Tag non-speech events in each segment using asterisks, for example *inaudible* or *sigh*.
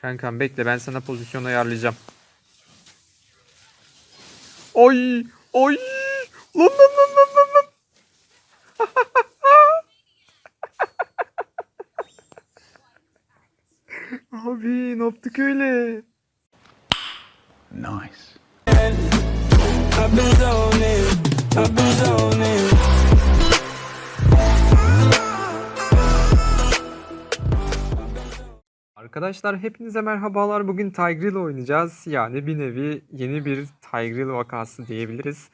Kankam bekle ben sana pozisyon ayarlayacağım. Oy! Oy! Lan lan lan lan lan lan! *laughs* Abi ne yaptık öyle? Nice. Arkadaşlar hepinize merhabalar. Bugün Tigreal oynayacağız. Yani bir nevi yeni bir Tigreal vakası diyebiliriz.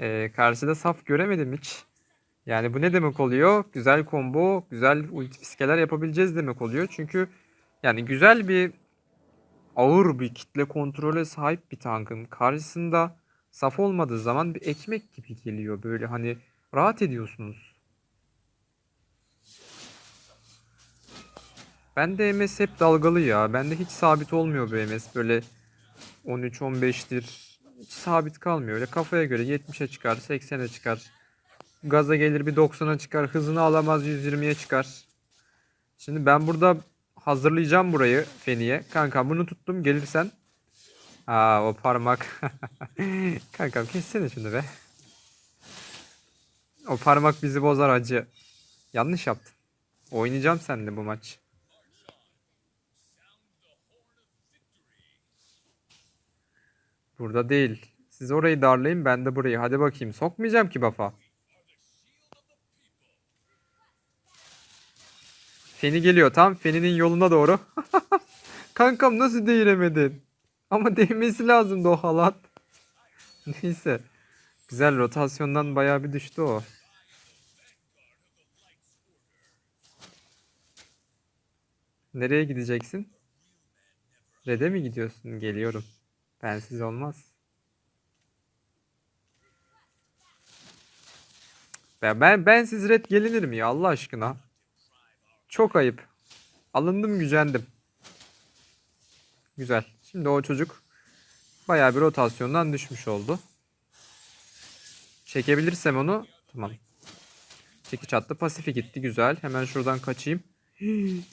Ee, karşıda saf göremedim hiç. Yani bu ne demek oluyor? Güzel combo, güzel ulti fiskeler yapabileceğiz demek oluyor. Çünkü yani güzel bir ağır bir kitle kontrole sahip bir tankın karşısında saf olmadığı zaman bir ekmek gibi geliyor. Böyle hani rahat ediyorsunuz. Bende MS hep dalgalı ya. Bende hiç sabit olmuyor bu MS. Böyle 13-15'tir. Hiç sabit kalmıyor. Öyle kafaya göre 70'e çıkar, 80'e çıkar. Gaza gelir bir 90'a çıkar. Hızını alamaz 120'ye çıkar. Şimdi ben burada hazırlayacağım burayı Feni'ye. Kanka bunu tuttum gelirsen. Aa o parmak. *laughs* Kankam kessene şunu be. O parmak bizi bozar acı. Yanlış yaptın. Oynayacağım seninle bu maç. Burada değil. Siz orayı darlayın ben de burayı. Hadi bakayım. Sokmayacağım ki bafa. Feni geliyor tam. Feni'nin yoluna doğru. *laughs* Kankam nasıl değiremedin? Ama değmesi lazımdı o halat. *laughs* Neyse. Güzel rotasyondan bayağı bir düştü o. Nereye gideceksin? Red'e mi gidiyorsun? Geliyorum. Bensiz olmaz. Ben, ben bensiz red gelinir mi ya Allah aşkına? Çok ayıp. Alındım gücendim. Güzel. Şimdi o çocuk bayağı bir rotasyondan düşmüş oldu. Çekebilirsem onu tamam. Çekiç attı. Pasifi gitti. Güzel. Hemen şuradan kaçayım. *gasps*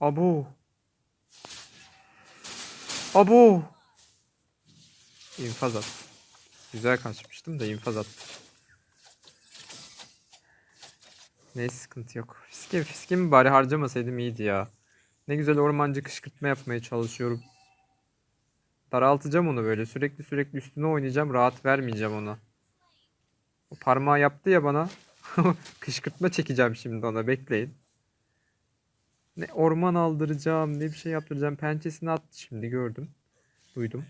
Abu. Abu. İnfaz at. Güzel kaçmıştım da infaz attı. Neyse sıkıntı yok. Fiske, fiskemi bari harcamasaydım iyiydi ya. Ne güzel ormancı kışkırtma yapmaya çalışıyorum. Daraltacağım onu böyle. Sürekli sürekli üstüne oynayacağım. Rahat vermeyeceğim ona. O parmağı yaptı ya bana. *laughs* kışkırtma çekeceğim şimdi ona. Bekleyin. Ne orman aldıracağım, ne bir şey yaptıracağım. Pençesini attı şimdi gördüm. Duydum.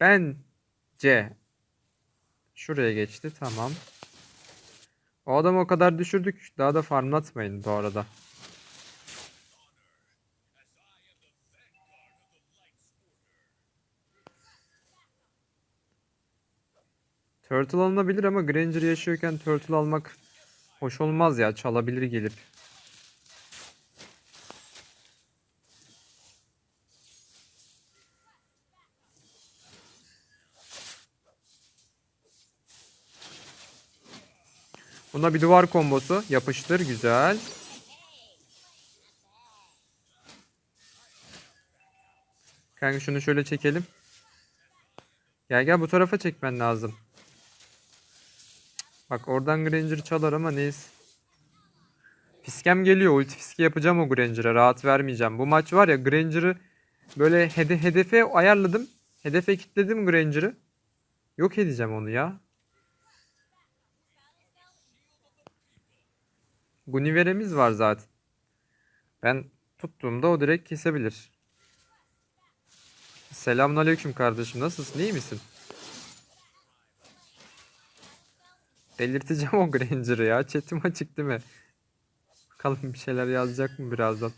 Bence şuraya geçti. Tamam. O adamı o kadar düşürdük. Daha da farmlatmayın bu arada. Turtle alınabilir ama Granger yaşıyorken Turtle almak hoş olmaz ya. Çalabilir gelip. Buna bir duvar kombosu yapıştır güzel. Kanka şunu şöyle çekelim. Gel gel bu tarafa çekmen lazım. Bak oradan Granger çalar ama neyse. Fiskem geliyor. Ulti fiski yapacağım o Granger'a. Rahat vermeyeceğim. Bu maç var ya Granger'ı böyle hede hedefe ayarladım. Hedefe kilitledim Granger'ı. Yok edeceğim onu ya. Gunivere'miz var zaten. Ben tuttuğumda o direkt kesebilir. Selamünaleyküm kardeşim. Nasılsın? İyi misin? Delirteceğim *laughs* o Granger'ı ya. Chat'im açık değil mi? Bakalım bir şeyler yazacak mı birazdan?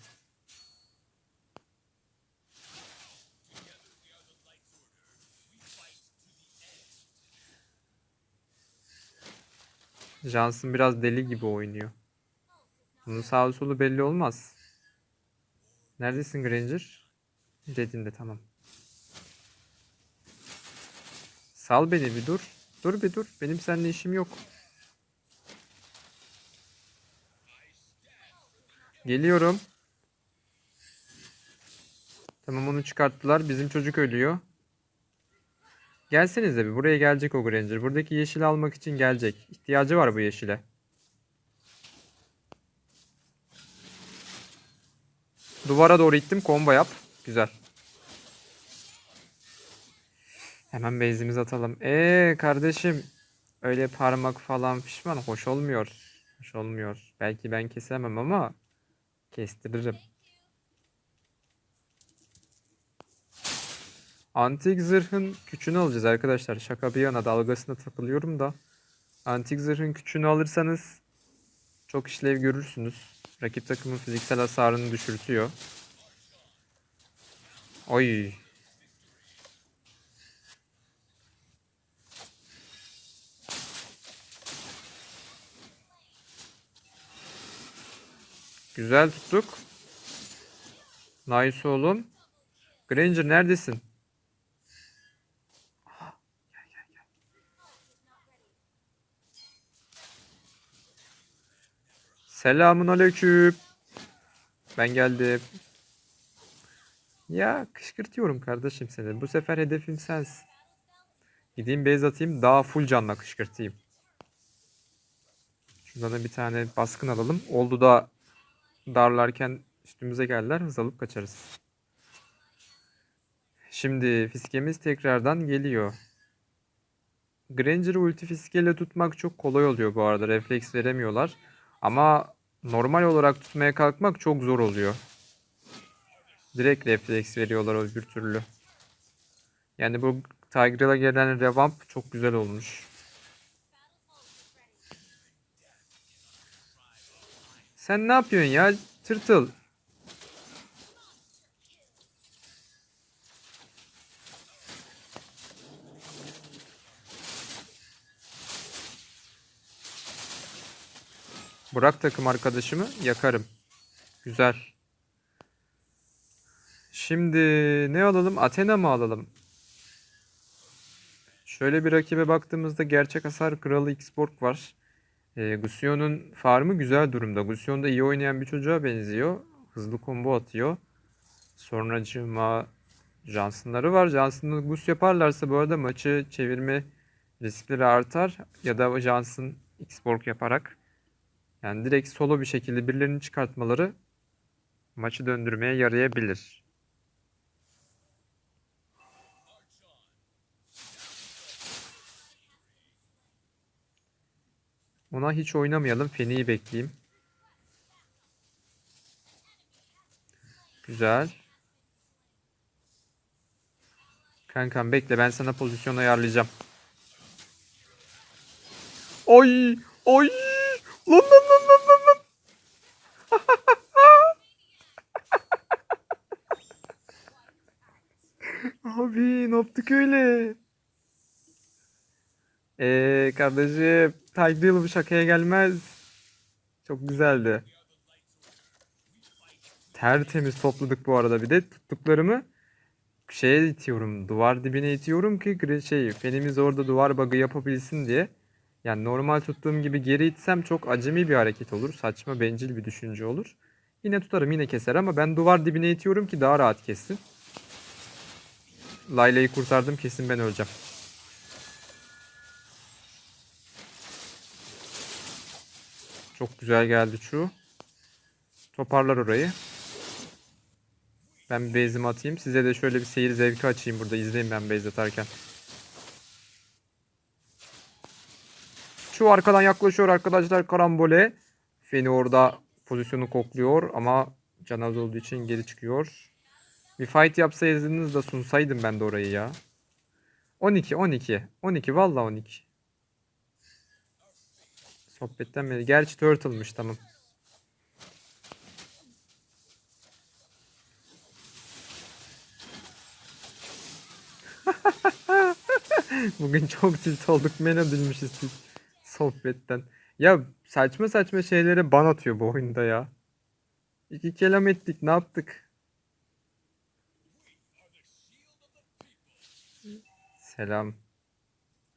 Johnson biraz deli gibi oynuyor. Bunun sağ solu belli olmaz. Neredesin Granger? Red'inde tamam. Sal beni bir dur. Dur bir dur. Benim seninle işim yok. Geliyorum. Tamam onu çıkarttılar. Bizim çocuk ölüyor. Gelsenize bir. Buraya gelecek o Granger. Buradaki yeşili almak için gelecek. İhtiyacı var bu yeşile. Duvara doğru ittim. Combo yap. Güzel. Hemen base'imizi atalım. Ee kardeşim. Öyle parmak falan pişman. Hoş olmuyor. Hoş olmuyor. Belki ben kesemem ama kestiririm. Antik zırhın küçüğünü alacağız arkadaşlar. Şaka bir yana dalgasına takılıyorum da. Antik zırhın küçüğünü alırsanız çok işlev görürsünüz. Rakip takımın fiziksel hasarını düşürtüyor. Oy. Güzel tuttuk. Nice oğlum. Granger neredesin? Selamun aleyküm. Ben geldim. Ya kışkırtıyorum kardeşim seni. Bu sefer hedefim sensin. Gideyim base atayım daha full canla kışkırtayım. Şuradan da bir tane baskın alalım. Oldu da darlarken üstümüze geldiler. Hız alıp kaçarız. Şimdi fiskemiz tekrardan geliyor. Granger'ı ulti fiskeyle tutmak çok kolay oluyor bu arada. Refleks veremiyorlar. Ama normal olarak tutmaya kalkmak çok zor oluyor. Direkt refleks veriyorlar o bir türlü. Yani bu Tigreal'a gelen revamp çok güzel olmuş. Sen ne yapıyorsun ya? Tırtıl. Bırak takım arkadaşımı yakarım. Güzel. Şimdi ne alalım? Athena mı alalım? Şöyle bir rakibe baktığımızda gerçek hasar kralı Xborg var. E, Gusion'un farmı güzel durumda. Gusion da iyi oynayan bir çocuğa benziyor. Hızlı combo atıyor. Sonracığıma Johnson'ları var. Johnson'ı Gus yaparlarsa bu arada maçı çevirme riskleri artar. Ya da Johnson Xborg yaparak yani direkt solo bir şekilde birilerini çıkartmaları maçı döndürmeye yarayabilir. Ona hiç oynamayalım. Feni'yi bekleyeyim. Güzel. Kankam bekle ben sana pozisyon ayarlayacağım. Oy! Oy! Lan lan lan lan lan lan! Abi ne yaptık öyle? Eee kardeşim Tigreal bu şakaya gelmez. Çok güzeldi. Tertemiz topladık bu arada bir de tuttuklarımı şeye itiyorum. Duvar dibine itiyorum ki şey fenimiz orada duvar bug'ı yapabilsin diye. Yani normal tuttuğum gibi geri itsem çok acemi bir hareket olur. Saçma bencil bir düşünce olur. Yine tutarım yine keser ama ben duvar dibine itiyorum ki daha rahat kessin. Layla'yı kurtardım kesin ben öleceğim. Çok güzel geldi şu. Toparlar orayı. Ben base'imi atayım. Size de şöyle bir seyir zevki açayım burada. İzleyin ben base atarken. Şu arkadan yaklaşıyor arkadaşlar karambole. Feni orada pozisyonu kokluyor ama can az olduğu için geri çıkıyor. Bir fight yapsaydınız da sunsaydım ben de orayı ya. 12 12 12 valla 12. Sohbetten beri. Gerçi turtle'mış tamam. *laughs* Bugün çok tilt olduk. Men edilmişiz biz sohbetten. Ya saçma saçma şeylere ban atıyor bu oyunda ya. İki kelam ettik ne yaptık? Selam.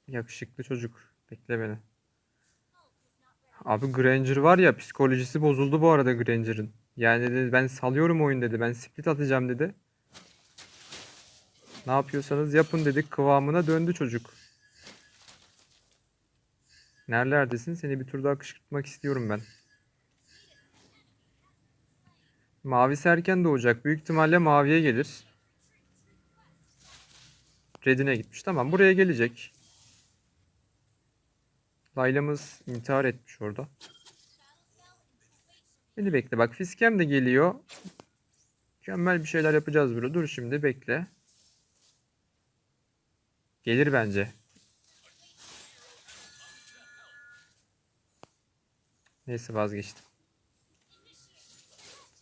Yakışıklı çocuk. Bekle beni. Abi Granger var ya psikolojisi bozuldu bu arada Granger'ın. Yani dedi ben salıyorum oyun dedi. Ben split atacağım dedi. Ne yapıyorsanız yapın dedik. Kıvamına döndü çocuk. Nerelerdesin? Seni bir tur daha kışkırtmak istiyorum ben. Mavisi erken doğacak. Büyük ihtimalle maviye gelir. Red'ine gitmiş. Tamam buraya gelecek. Layla'mız intihar etmiş orada. Beni bekle. Bak Fiskem de geliyor. Mükemmel bir şeyler yapacağız burada. Dur şimdi bekle. Gelir bence. Neyse vazgeçtim.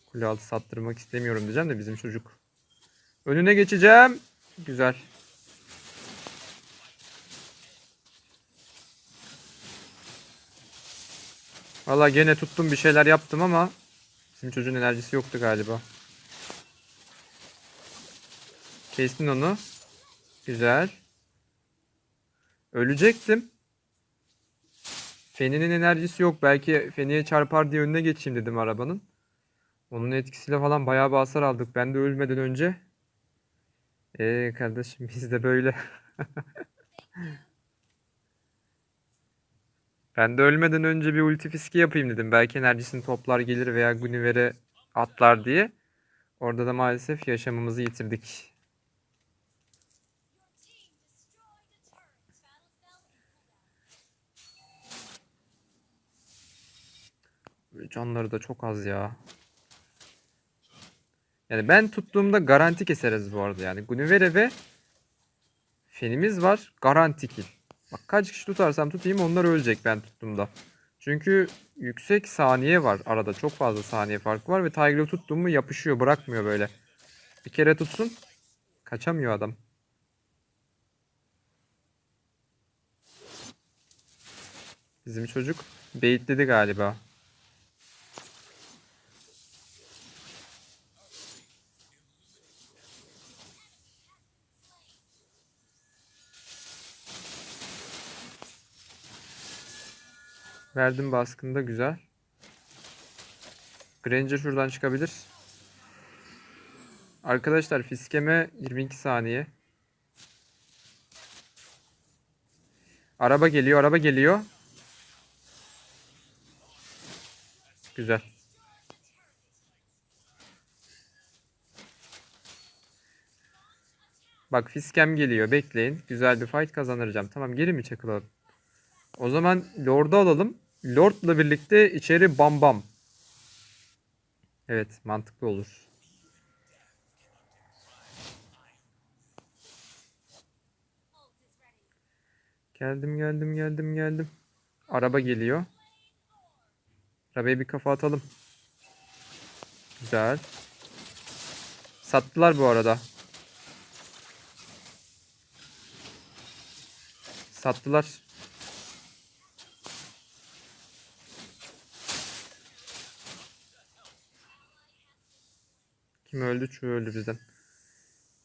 Kule altı sattırmak istemiyorum diyeceğim de bizim çocuk. Önüne geçeceğim. Güzel. Valla gene tuttum bir şeyler yaptım ama bizim çocuğun enerjisi yoktu galiba. Kestin onu. Güzel. Ölecektim. Feni'nin enerjisi yok. Belki Feni'ye çarpar diye önüne geçeyim dedim arabanın. Onun etkisiyle falan bayağı bir hasar aldık. Ben de ölmeden önce. Eee kardeşim biz de böyle. *laughs* Ben de ölmeden önce bir ulti fiski yapayım dedim. Belki enerjisini toplar gelir veya Guinevere atlar diye. Orada da maalesef yaşamımızı yitirdik. Canları da çok az ya. Yani ben tuttuğumda garanti keseriz bu arada yani. Guinevere ve Fenimiz var. Garanti kill. Bak kaç kişi tutarsam tutayım onlar ölecek ben tuttuğumda. Çünkü yüksek saniye var arada. Çok fazla saniye farkı var ve Tiger'ı tuttum mu yapışıyor bırakmıyor böyle. Bir kere tutsun kaçamıyor adam. Bizim çocuk baitledi galiba. Verdim baskında güzel. Granger şuradan çıkabilir. Arkadaşlar fiskeme 22 saniye. Araba geliyor, araba geliyor. Güzel. Bak fiskem geliyor. Bekleyin. Güzel bir fight kazanıracağım. Tamam geri mi çakılalım? O zaman Lord'u alalım. Lord'la birlikte içeri bam bam. Evet mantıklı olur. Geldim geldim geldim geldim. Araba geliyor. Arabaya bir kafa atalım. Güzel. Sattılar bu arada. Sattılar. Kim öldü? Şu öldü bizden.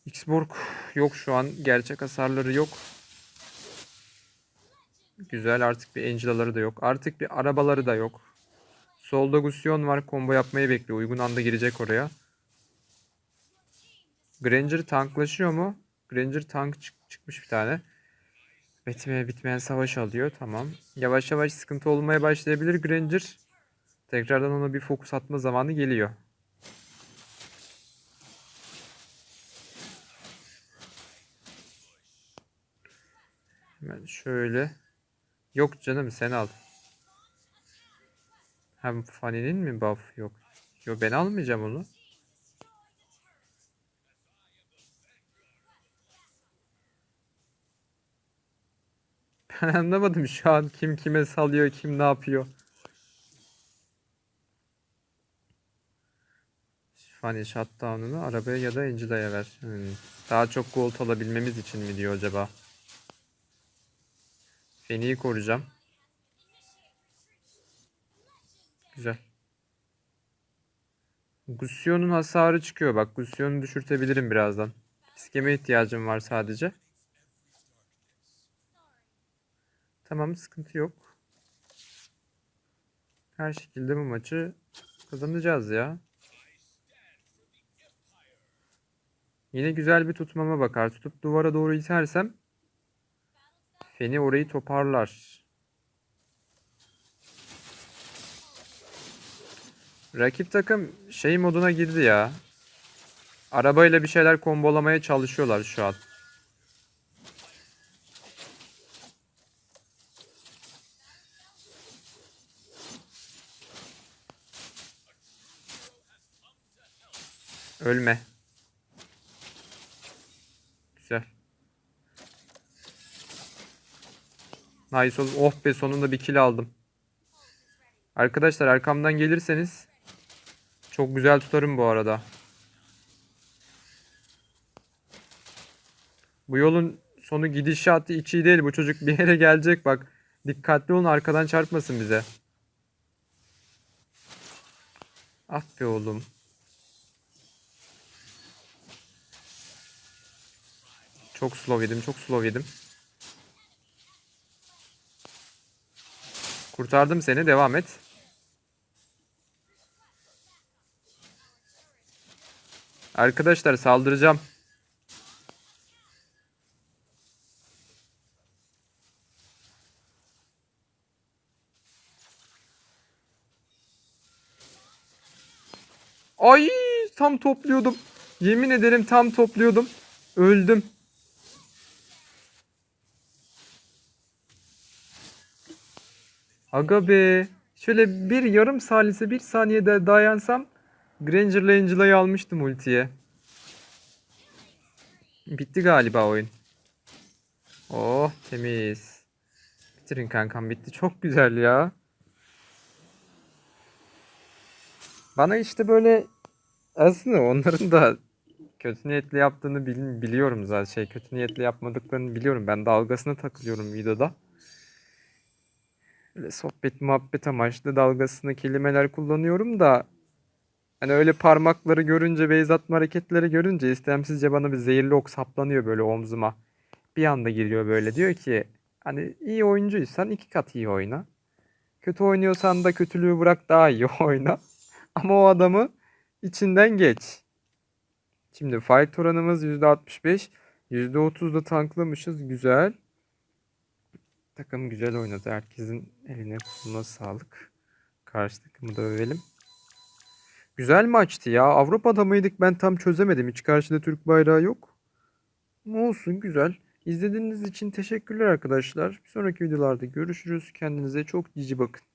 Xborg yok şu an. Gerçek hasarları yok. Güzel artık bir Angela'ları da yok. Artık bir arabaları da yok. Solda Gusion var. Combo yapmayı bekliyor. Uygun anda girecek oraya. Granger tanklaşıyor mu? Granger tank çık- çıkmış bir tane. Bitmeyen, bitmeyen savaş alıyor. Tamam. Yavaş yavaş sıkıntı olmaya başlayabilir Granger. Tekrardan ona bir fokus atma zamanı geliyor. Hemen şöyle. Yok canım sen al. Hem Fanny'nin mi buff yok? Yok ben almayacağım onu. *laughs* Ben anlamadım şu an kim kime salıyor, kim ne yapıyor. Fanny shutdown'unu arabaya ya da Angela'ya ver. Hmm. Daha çok gold alabilmemiz için mi diyor acaba? Feni'yi koruyacağım. Güzel. Gusion'un hasarı çıkıyor. Bak Gusion'u düşürtebilirim birazdan. İskeme ihtiyacım var sadece. Tamam sıkıntı yok. Her şekilde bu maçı kazanacağız ya. Yine güzel bir tutmama bakar. Tutup duvara doğru itersem Feni orayı toparlar. Rakip takım şey moduna girdi ya. Arabayla bir şeyler kombolamaya çalışıyorlar şu an. Ölme. Güzel. Nice oldu. Oh be sonunda bir kill aldım. Arkadaşlar arkamdan gelirseniz çok güzel tutarım bu arada. Bu yolun sonu gidişatı hiç iyi değil. Bu çocuk bir yere gelecek bak. Dikkatli olun arkadan çarpmasın bize. Ah be oğlum. Çok slow yedim, çok slow yedim. Kurtardım seni, devam et. Arkadaşlar saldıracağım. Ay tam topluyordum. Yemin ederim tam topluyordum. Öldüm. Aga be. Şöyle bir yarım salise bir saniyede dayansam Granger'la Angela'yı almıştım ultiye. Bitti galiba oyun. Oh temiz. Bitirin kankam bitti. Çok güzel ya. Bana işte böyle aslında onların da kötü niyetli yaptığını bil- biliyorum zaten. Şey kötü niyetli yapmadıklarını biliyorum. Ben dalgasına takılıyorum videoda. Öyle sohbet muhabbet amaçlı dalgasına kelimeler kullanıyorum da hani öyle parmakları görünce beyz atma hareketleri görünce istemsizce bana bir zehirli ok saplanıyor böyle omzuma. Bir anda giriyor böyle diyor ki hani iyi oyuncuysan iki kat iyi oyna. Kötü oynuyorsan da kötülüğü bırak daha iyi *laughs* oyna. Ama o adamı içinden geç. Şimdi fight oranımız %65. %30 da tanklamışız. Güzel. Takım güzel oynadı. Herkesin eline koluna sağlık. Karşı takımı da övelim. Güzel maçtı ya. Avrupa'da mıydık ben tam çözemedim. Hiç karşıda Türk bayrağı yok. Ama olsun güzel. İzlediğiniz için teşekkürler arkadaşlar. Bir sonraki videolarda görüşürüz. Kendinize çok cici bakın.